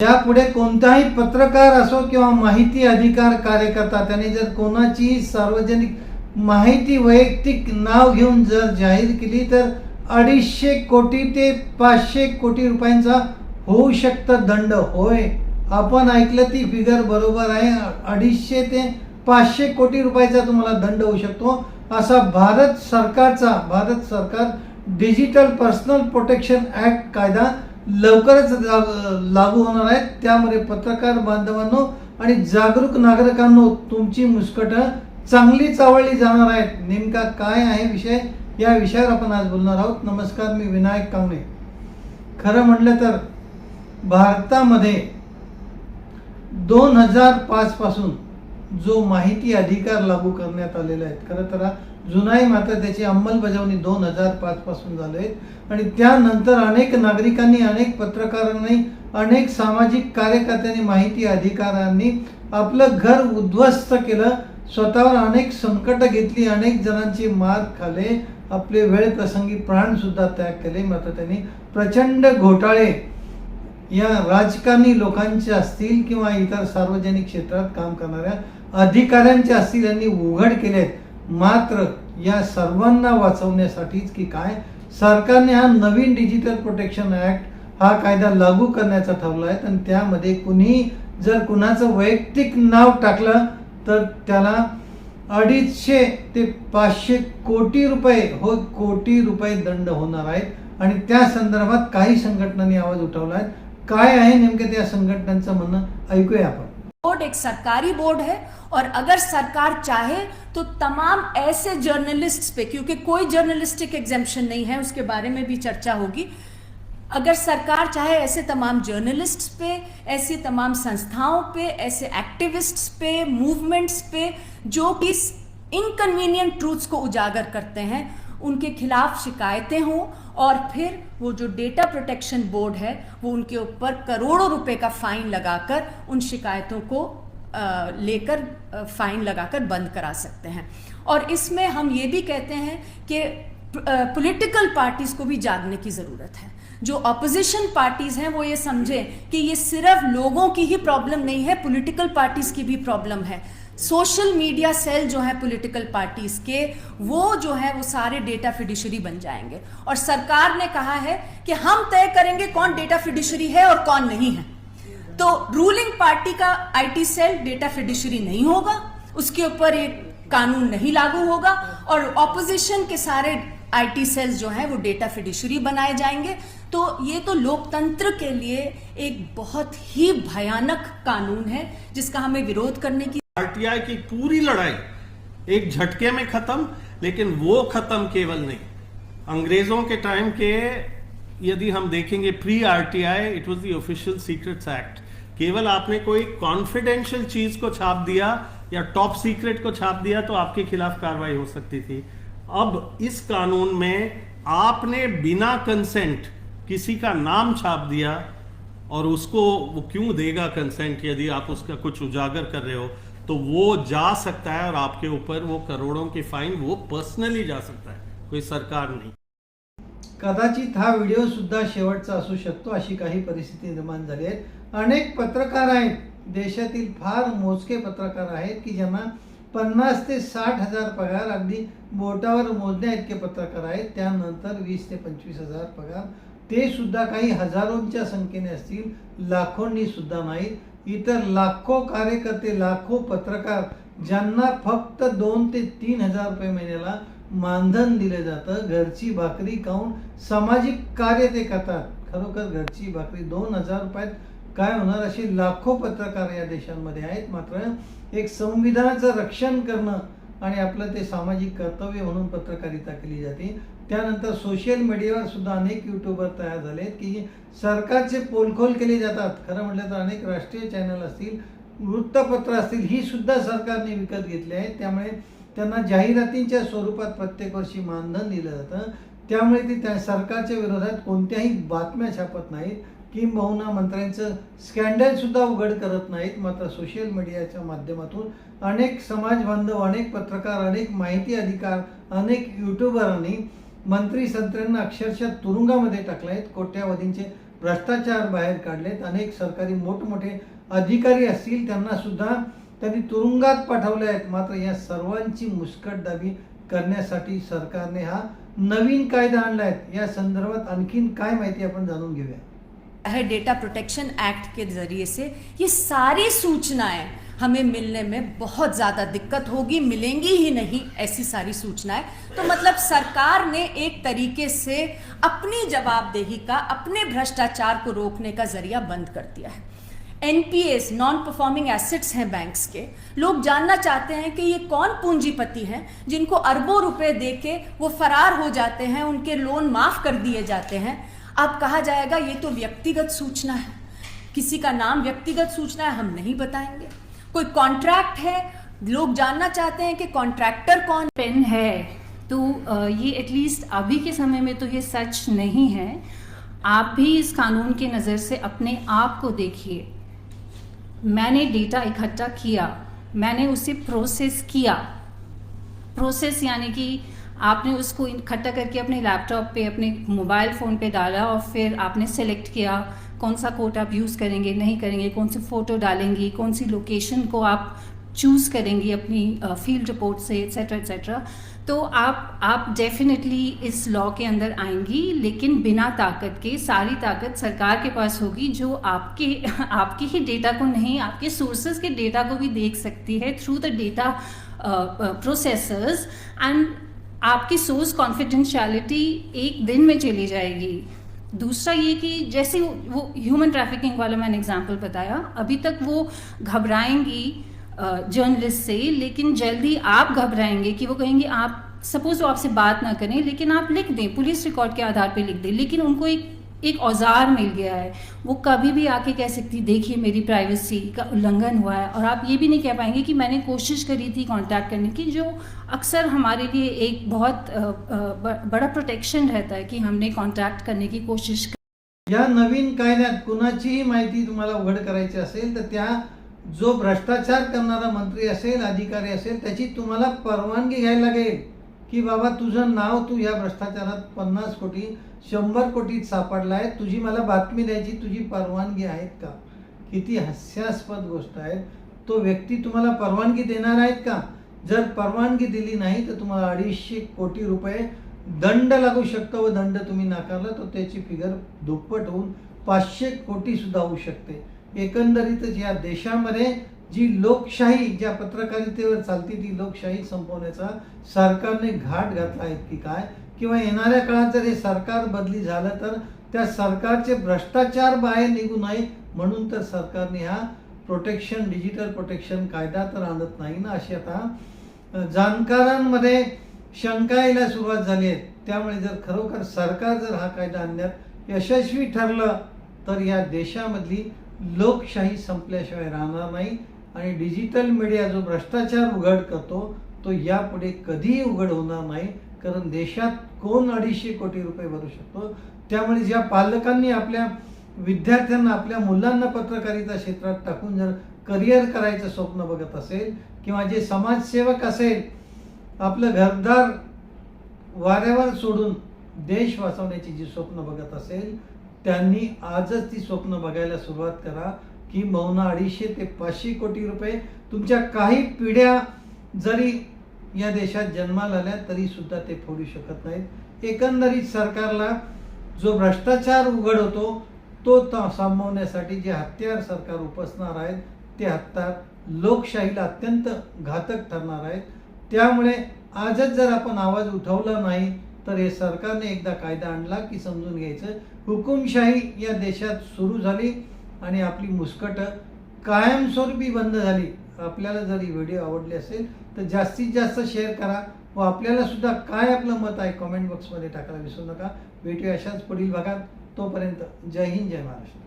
यापुढे कोणताही पत्रकार असो किंवा माहिती अधिकार कार्यकर्ता त्याने जर कोणाची सार्वजनिक माहिती वैयक्तिक नाव घेऊन जर जाहीर केली तर अडीचशे कोटी ते पाचशे कोटी रुपयांचा होऊ शकतं दंड. होय आपण ऐकलं ती फिगर बरोबर आहे. अडीचशे ते पाचशे कोटी रुपयाचा तुम्हाला दंड होऊ शकतो. असा भारत सरकारचा भारत सरकार डिजिटल पर्सनल प्रोटेक्शन ऍक्ट कायदा लवकरच लाग- लागू होणार आहेत त्यामध्ये पत्रकार बांधवांनो आणि जागरूक नागरिकांनो तुमची मुस्कटं चांगली चावळली जाणार आहेत. नेमका काय आहे विषय? या विषयावर आपण आज बोलणार आहोत. नमस्कार मी विनायक कांबळे. खरं म्हटलं तर भारतामध्ये दोन हजार पाचपासून जो माहिती अधिकार लागू करण्यात आलेला आहे खरं तर जुनाई मात्र त्याची अंमलबजावणी दोन हजार पाच पासून झाले आणि त्यानंतर अनेक नागरिकांनी अनेक पत्रकारांनी अनेक सामाजिक कार्यकर्त्यांनी माहिती अधिकारांनी आपलं घर उद्ध्वस्त केलं. स्वतःवर अनेक संकट घेतली अनेक जणांची मार खाले. आपले वेळ प्रसंगी प्राण सुद्धा त्याग केले. मात्र त्यांनी प्रचंड घोटाळे या राजकारणी लोकांचे असतील किंवा इतर सार्वजनिक क्षेत्रात काम करणाऱ्या अधिकाऱ्यांचे असतील यांनी उघड केलेत. मात्र या सर्वांना वाचवण्यासाठीच की काय? सरकारने हा नवीन डिजिटल प्रोटेक्शन ऍक्ट हा कायदा लागू करण्याचा ठरवला आहे आणि त्यामध्ये कुणी जर कुणाचं वैयक्तिक नाव टाकलं तर त्याला अडीचशे ते पाचशे कोटी रुपये हो कोटी रुपये दंड होणार आहेत. आणि त्या संदर्भात काही संघटनांनी आवाज उठवला आहे काय आहे नेमके त्या संघटनांचं म्हणणं? ऐकूया आपण. बोर्ड एक सरकारी बोर्ड है और अगर सरकार चाहे तो तमाम ऐसे जर्नलिस्ट्स पे, क्योंकि कोई जर्नलिस्टिक एग्जामेशन नहीं है, उसके बारे में भी चर्चा होगी। अगर सरकार चाहे ऐसे तमाम जर्नलिस्ट्स पे, ऐसी तमाम संस्थाओं पे, ऐसे एक्टिविस्ट्स पे मूवमेंट्स पे, जो कि इनकन्वीनियंट ट्रूथ्स को उजागर करते हैं, उनके खिलाफ शिकायतें हों और फिर वो जो डेटा प्रोटेक्शन बोर्ड है, वो उनके ऊपर करोड़ों रुपए का फाइन लगाकर उन शिकायतों को लेकर फाइन लगाकर बंद करा सकते हैं। और इसमें हम ये भी कहते हैं कि पॉलिटिकल पार्टीज़ को भी जागने की ज़रूरत है। जो अपोजिशन पार्टीज़ हैं, वो ये समझें कि ये सिर्फ़ लोगों की ही प्रॉब्लम नहीं है पॉलिटिकल पार्टीज़ की भी प्रॉब्लम है। सोशल मीडिया सेल जो है पॉलिटिकल पार्टीज़ के, वो जो है, वो सारे डेटा फिडिशरी बन जाएँगे। और सरकार ने कहा है कि हम तय करेंगे कौन डेटा फिडिशरी है और कौन नहीं है। तो रूलिंग पार्टी का आईटी सेल डेटा फिडिशरी नहीं होगा, उसके ऊपर एक कानून नहीं लागू होगा, और ऑपोजिशन के सारे आईटी सेल्स जो हैं, वो डेटा फिडिशरी बनाए जाएँगे। तो ये तो लोकतंत्र के लिए एक बहुत ही भयानक कानून है, जिसका हमें विरोध करने की आरटीआई की पूरी लड़ाई एक झटके में खत्म, लेकिन वो खत्म केवल नहीं। अंग्रेज़ों के टाइम के यदि हम देखेंगे pre RTI it was the official secrets act केवल आपने कोई कॉन्फिडेंशियल चीज़ को छाप दिया या टॉप सीक्रेट को छाप दिया तो आपके खिलाफ कार्रवाई हो सकती थी। अब इस कानून में आपने बिना कंसेंट किसी का नाम छाप दिया और उसको वो क्यों देगा कंसेंट यदि आप उसका कुछ उजागर कर रहे हो? तो वो जा सकता है और आपके ऊपर वो करोड़ों की फाइन वो पर्सनली जा सकता है कोई सरकार नहीं। कदाचित हा व्हिडिओ सुद्धा शेवटचा असू शकतो अशी काही परिस्थिती निर्माण झाली आहे. अनेक पत्रकार आहेत देशातील फार मोजके पत्रकार आहेत की ज्यांना पन्नास ते साठ हजार पगार अगदी बोटावर मोजण्या इतके पत्रकार आहेत. त्यानंतर वीस ते पंचवीस हजार पगार. ते सुद्धा काही हजारोंच्या संख्येने असतील लाखोंनी सुद्धा नाहीत. इतर लाखो कार्यकर्ते लाखो पत्रकार ज्यांना फक्त दोन ते तीन हजार रुपये महिन्याला मानधन दिलं जातं घरची भाकरी खाऊन सामाजिक कार्य ते करतात. खरोखर घरची भाकरी दोन हजार रुपयात काय होणार असे लाखो पत्रकार या देशांमध्ये आहेत. मात्र एक संविधानाचं रक्षण करणं आणि आपलं ते सामाजिक कर्तव्य म्हणून पत्रकारिता केली जाते. त्यानंतर सोशल मीडियावर सुद्धा अनेक युट्यूबर तयार झालेत की सरकारचे पोलखोल केले जातात. खरं म्हटलं तर अनेक राष्ट्रीय चॅनल असतील वृत्तपत्र असतील ही सुद्धा सरकारने विकत घेतली आहेत. त्यामुळे त्यांना जाहिरातींच्या स्वरूपात प्रत्येक वर्षी मानधन दिलं जातं. त्यामुळे ते त्या सरकारच्या विरोधात कोणत्याही बातम्या छापत नाहीत. किंबहुना मंत्र्यांचं स्कॅन्डलसुद्धा उघड करत नाहीत. मात्र सोशल मीडियाच्या माध्यमातून अनेक समाजबांधव अनेक पत्रकार अनेक माहिती अधिकार अनेक युट्यूबरांनी मंत्री संत्र्यांना अक्षरशः तुरुंगामध्ये टाकले आहेत कोट्यावधींचे भ्रष्टाचार बाहेर काढलेत. अनेक सरकारी मोठमोठे अधिकारी असतील त्यांना सुद्धा त्यांनी तुरुंगात पाठवले आहेत मात्र या सर्वांची मुस्कटदाबी करण्यासाठी सरकारने हा नवीन कायदा आणला आहे या संदर्भात आणखीन काय माहिती आपण जाणून घेऊया. है डेटा प्रोटेक्शन एक्ट के जरिए से ये सारी सूचनाएं हमें मिलने में बहुत ज़्यादा दिक्कत होगी, मिलेंगी ही नहीं ऐसी सारी सूचनाएँ। तो मतलब सरकार ने एक तरीके से अपनी जवाबदेही का, अपने भ्रष्टाचार को रोकने का ज़रिया बंद कर दिया है। एनपीएस नॉन परफॉर्मिंग एसेट्स हैं बैंक्स के। लोग जानना चाहते हैं कि ये कौन पूंजीपति हैं जिनको अरबों रुपए दे के वो फरार हो जाते हैं, उनके लोन माफ़ कर दिए जाते हैं। अब कहा जाएगा, ये तो व्यक्तिगत सूचना है। किसी का नाम व्यक्तिगत सूचना है, हम नहीं बताएँगे। कोई कॉन्ट्रैक्ट है? लोग जानना चाहते हैं कि कॉन्ट्रैक्टर कौन पेन है। तो ये एटलीस्ट अभी के समय में तो ये सच नहीं है। आप भी इस कानून के नज़र से अपने आप को देखिए। मैंने डेटा इकट्ठा किया। मैंने उसे प्रोसेस किया। प्रोसेस यानी कि आपने उसको इकट्ठा करके अपने लैपटॉप पे, अपने मोबाइल फ़ोन पे डाला और फिर आपने सेलेक्ट किया। कौन सा कोट आप यूज़ करेंगे, नहीं करेंगे, कौन सी फ़ोटो डालेंगी, कौन सी लोकेशन को आप चूज़ करेंगी अपनी फ़ील्ड रिपोर्ट से एक्सेट्रा एक्सेट्रा तो आप आप डेफिनेटली इस लॉ के अंदर आएँगी, लेकिन बिना ताकत के, सारी ताकत सरकार के पास होगी, जो आपके आपके ही डेटा को नहीं, आपके सोर्सेज के डेटा को भी देख सकती है through the data processors and आपकी सोर्स कॉन्फिडेंशियलिटी एक दिन में चली जाएगी। दूसरा ये कि जैसे वो- ह्यूमन ट्रैफिकिंग वाला मैंने एग्जांपल बताया, अभी तक वो घबराएँगी जर्नलिस्ट से, लेकिन जल्दी आप घबराएँगे कि वो कहेंगे, आप सपोज़ वो आपसे बात ना करें, लेकिन आप लिख दें पुलिस रिकॉर्ड के आधार पर लिख दें। लेकिन उनको एक एक औज़ार मिल गया है। वो कभी भी आके कह सकती, देखिए, मेरी प्राइवेसी का उल्लंघन हुआ है। और आप ये भी नहीं कह पाएँगे कि मैंने कोशिश करी थी कांटेक्ट करने की, जो अक्सर हमारे लिए एक बहुत बड़ा प्रोटेक्शन रहता है कि हमने कांटेक्ट करने की कोशिश कर। या नवीन कायद्यात कुणाचीही माहिती तुम्हाला उघड करायची असेल, तर त्या, जो भ्रष्टाचार करणारा मंत्री असेल, अधिकारी असेल, त्याची तुम्हाला परवानगी घ्यायला लागेल. की बाबा तुझं नाव तू या भ्रष्टाचारात पन्नास कोटी शंभर कोटीत सापडला आहे तुझी मला बातमी द्यायची तुझी परवानगी आहेत का? किती हास्यास्पद गोष्ट आहे. तो व्यक्ती तुम्हाला परवानगी देणार आहेत का? जर परवानगी दिली नाही तर तुम्हाला अडीचशे कोटी रुपये दंड लागू शकतो व दंड तुम्ही नाकारला तर त्याची फिगर दुप्पट होऊन पाचशे कोटी सुद्धा होऊ शकते. एकंदरीतच या देशामध्ये जी लोकशाही ज्या पत्रकारितेवर चालती ती लोकशाही संपवण्याचा सरकारने घाट घातला आहे की काय? किंवा येणाऱ्या काळात जर हे सरकार बदली झालं तर त्या सरकारचे भ्रष्टाचार बाहेर निघू नये म्हणून तर सरकारने हा प्रोटेक्शन डिजिटल प्रोटेक्शन कायदा तर आणत नाही ना? अशी आता जाणकारांमध्ये शंका यायला सुरुवात झाली आहे. त्यामुळे जर खरोखर सरकार जर हा कायदा आणण्यात यशस्वी ठरलं तर या देशामधली लोकशाही संपल्याशिवाय राहणार नाही. आणि डिजिटल मीडिया जो भ्रष्टाचार उघड करतो तो यापुढे कधीही उघड होणार नाही कारण देशात कोण अडीचशे कोटी रुपये भरू शकतो? त्यामुळे ज्या पालकांनी आपल्या विद्यार्थ्यांना आपल्या मुलांना पत्रकारिता क्षेत्रात टाकून जर करिअर करायचं स्वप्न बघत असेल किंवा जे समाजसेवक असेल आपलं घरदार वाऱ्यावर सोडून देश वाचवण्याची जी स्वप्न बघत असेल त्यांनी आजच ती स्वप्न बघायला सुरुवात करा. किंबहुना अडीचशे ते पाचशे कोटी रुपये तुमच्या काही पिढ्या जरी या देशात जन्माला आल्या तरीसुद्धा ते फोडू शकत नाहीत. एकंदरीत सरकारला जो भ्रष्टाचार उघड होतो तो त- थांबवण्यासाठी जे हत्यार सरकार उपसणार आहेत ते हत्यार लोकशाहीला अत्यंत घातक ठरणार आहेत. त्यामुळे आजच जर आपण आवाज उठवला नाही तर हे सरकारने एकदा कायदा आणला की समजून घ्यायचं. हुकुमशाही या देशात सुरू झाली. आणि आपली मुस्कटं कायमस्वरूपी बंद झाली. आपल्याला जर ही व्हिडिओ आवडली असेल तर जास्तीत जास्त शेअर करा व आपल्याला सुद्धा काय आपलं मत आहे कॉमेंट बॉक्समध्ये टाकायला विसरू नका. भेटूया अशाच पुढील भागात. तोपर्यंत जय हिंद जय महाराष्ट्र.